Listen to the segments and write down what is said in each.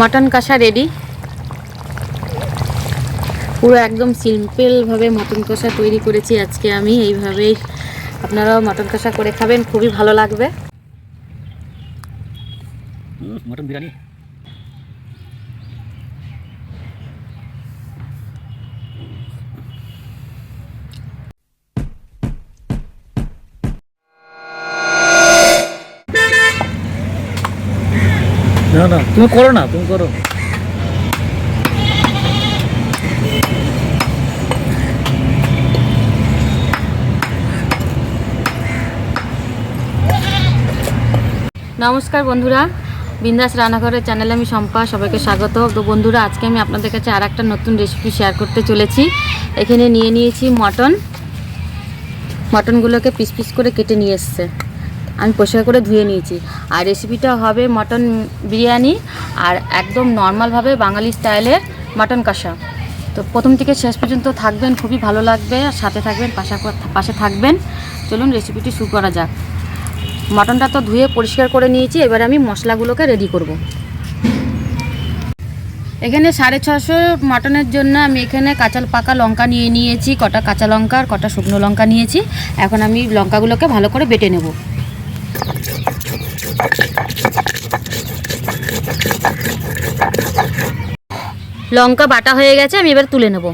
Mutton কষা ready পুরো একদম সিম্পলভাবে মটন কষা তৈরি করেছি আজকে আমি, এইভাবেই আপনারাও মটন কষা করে খাবেন, খুবই ভালো লাগবে। মটন বিরিয়ানি। না না, তুমি করো না, তুমি করো। নমস্কার বন্ধুরা, বিন্দাস রান্নাঘরের চ্যানেলে আমি শম্পা, সবাইকে স্বাগত। তো বন্ধুরা, আজকে আমি আপনাদের কাছে আর একটা নতুন রেসিপি শেয়ার করতে চলেছি। এখানে নিয়ে নিয়েছি মটন। মটনগুলোকে পিস পিস করে কেটে নিয়ে এসছে। আমি পরিষ্কার করে ধুয়ে নিয়েছি। আর রেসিপিটা হবে মটন বিরিয়ানি আর একদম নর্মালভাবে বাঙালি স্টাইলের মটন কষা। তো প্রথম থেকে শেষ পর্যন্ত থাকবেন, খুবই ভালো লাগবে। আর সাথে থাকবেন, পাশা পাশে থাকবেন। চলুন রেসিপিটি শুরু করা যাক। মটনটা তো ধুয়ে পরিষ্কার করে নিয়েছি, এবার আমি মশলাগুলোকে রেডি করব। এখানে সাড়ে ছশো মটনের জন্য আমি এখানে কাঁচা পাকা লঙ্কা নিয়ে নিয়েছি, কটা কাঁচা লঙ্কা আর কটা শুকনো লঙ্কা নিয়েছি। এখন আমি লঙ্কাগুলোকে ভালো করে বেটে নেব। লঙ্কা বাটা হয়ে গেছে, আমি এবার তুলে নেব।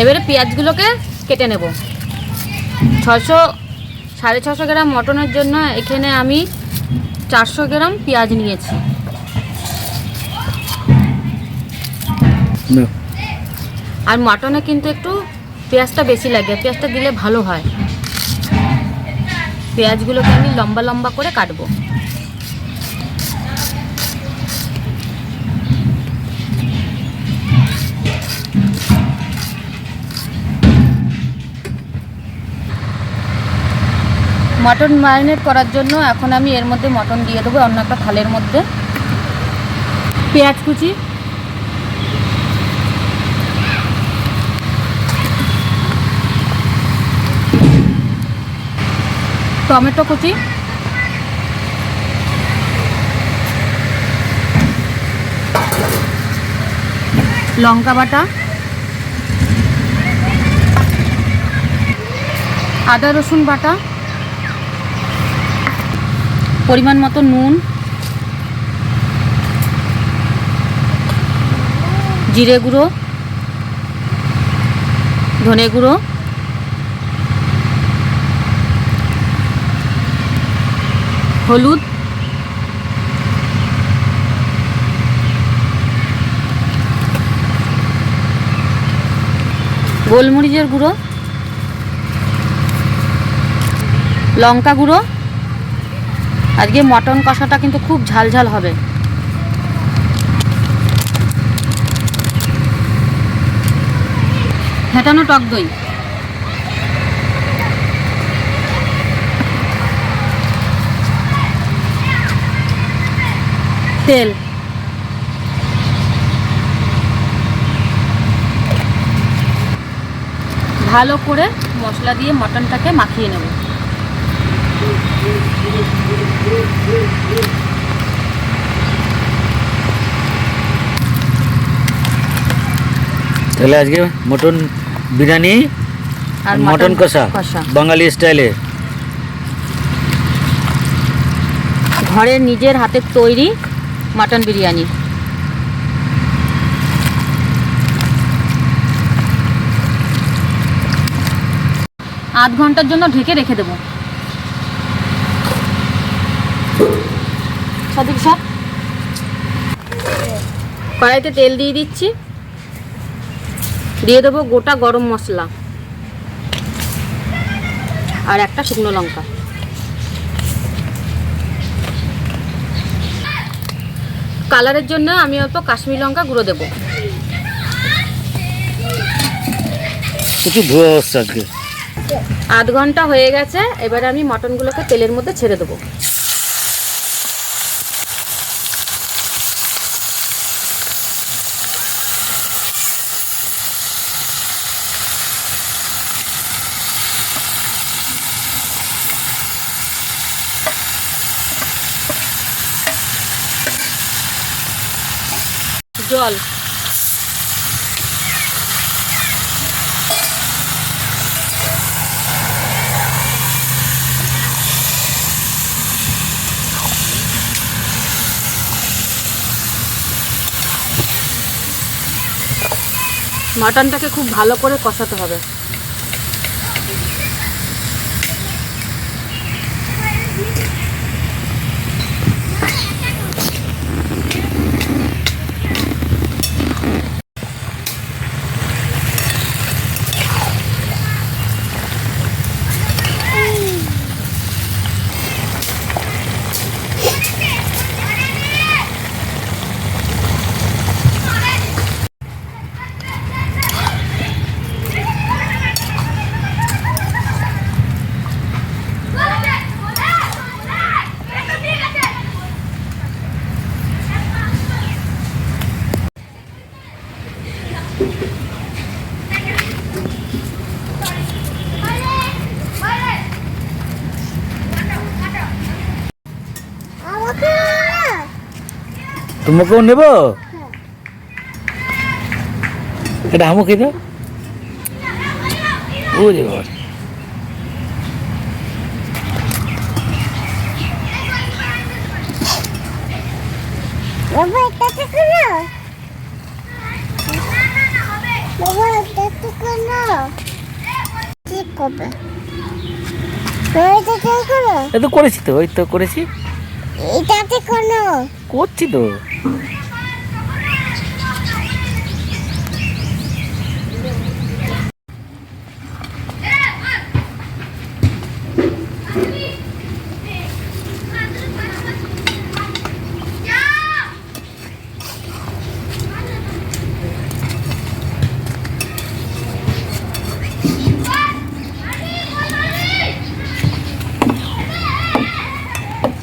এবারে পেঁয়াজগুলোকে কেটে নেব। ছশো সাড়ে ছশো গ্রাম মটনের জন্য এখানে আমি চারশো গ্রাম পেঁয়াজ নিয়েছি। আর মটনে কিন্তু একটু পেঁয়াজটা বেশি লাগে, পেঁয়াজটা দিলে ভালো হয়। পেঁয়াজগুলোকে আমি লম্বা লম্বা করে কাটবো। মটন ম্যারিনেট করার জন্য এখন আমি এর মধ্যে মটন দিয়ে দেবো, অন্য একটা থালের মধ্যে। পেঁয়াজ কুচি। টমেটো কুচি। লঙ্কা বাটা। আদা রসুন বাটা। পরিমাণ মতো নুন। জিরে গুঁড়ো। ধনে গুঁড়ো। হলুদ। গোলমরিচের গুঁড়ো। লঙ্কা গুঁড়ো। আজকে মটন কষাটা কিন্তু খুব ঝাল ঝাল হবে। ফেটানো টক দই। তেল। ভালো করে মশলা দিয়ে মটনটাকে মাখিয়ে নেব। তাহলে আজকে মটন বিরিয়ানি আর মটন কষা বাঙালি স্টাইলে ঘরের নিজের হাতে তৈরি মাটন বিরিয়ানি। আধ ঘণ্টার জন্য ঢেকে রেখে দেবো। সাদিক সাপ কড়াইতে তেল দিয়ে দিচ্ছি। দিয়ে দেবো গোটা গরম মশলা। আর একটা শুকনো লঙ্কা। কালারের জন্য আমি অল্প কাশ্মীর লঙ্কা গুঁড়ো দেবো। প্রচুর ধোয়া হচ্ছে আজকে। আধ ঘণ্টা হয়ে গেছে এবার আমি মটনগুলোকে তেলের মধ্যে ছেড়ে দেবো। জল। মাটনটাকে খুব ভালো করে কষাতে হবে। তোমাকেও নেব? এটা আমও খেয়ে দাও। ওরে বাবা। বাবা এটা থেকে না বাবা এটা থেকে না কি করবে? এটা তো করেছি তো ওই তো করেছি। এটা কোনো করছি তো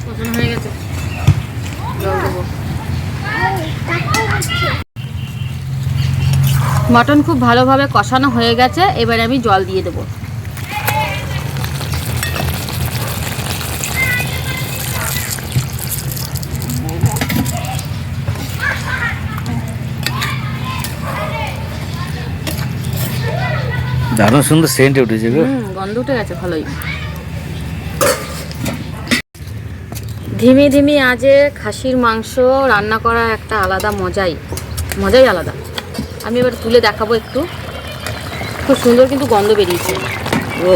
কষানো হয়ে গেছে জল দেবো মটন খুব ভালোভাবে কষানো হয়ে গেছে এবারে আমি জল দিয়ে দেবো। দারুণ সুন্দর সেন্ট উঠেছে গো। গন্ধ উঠে গেছে ভালোই। ধিমি ধিমি আজে খাসির মাংস রান্না করা একটা আলাদা মজাই মজাই আলাদা। আমি এবার তুলে দেখাবো একটু। খুব সুন্দর কিন্তু গন্ধ বেরিয়েছে। ও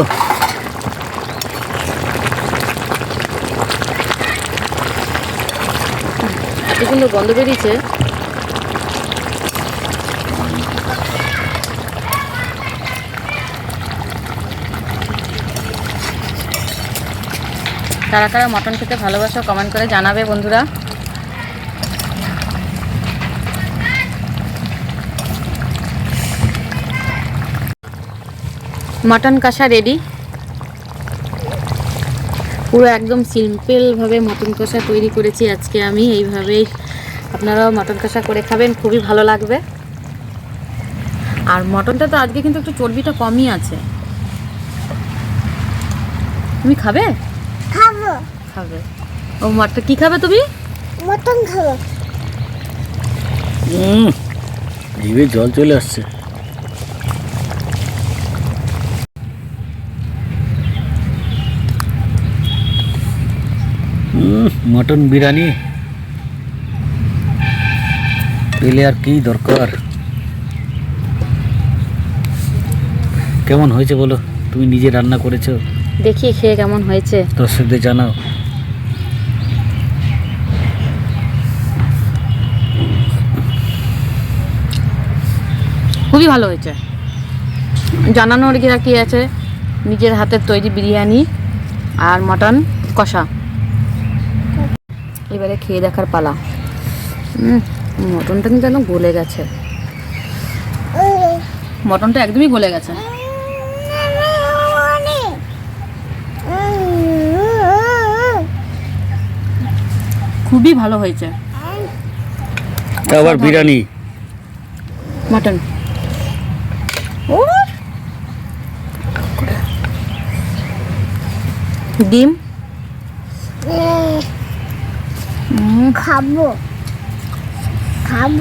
এত সুন্দর গন্ধ বেরিয়েছে। কারা কারা মটন খেতে ভালোবাসো কমেন্ট করে জানাবে বন্ধুরা। মটন কষা রেডি পুরো একদম সিম্পলভাবে মটন কষা তৈরি করেছি আজকে আমি এইভাবেই আপনারাও মটন কষা করে খাবেন খুবই ভালো লাগবে। আর মটনটা তো আজকে কিন্তু একটু চর্বিটা কমই আছে। তুমি খাবে? খাব। খাবে। ও মটন কি খাবে তুমি? মটন খাব। হুম জিভে জল চলে আসছে। মটন বিরিয়ানি। পেলে আর কি দরকার? কেমন হয়েছে বলো? তুমি নিজে রান্না করেছ? দেখি খেয়ে কেমন হয়েছে? দর্শকদের জানাও। খুবই ভালো হয়েছে। জানানোর কি আছে। নিজের হাতের তৈরি বিরিয়ানি আর মটন কষা। এবারে খেয়ে দেখার পালা। মটনটা কিন্তু একদম গলে গেছে। মটনটা একদমই গলে গেছে। খুবই ভালো হয়েছে। আবার বিরিয়ানি। মটন। ডিম। খাব খাব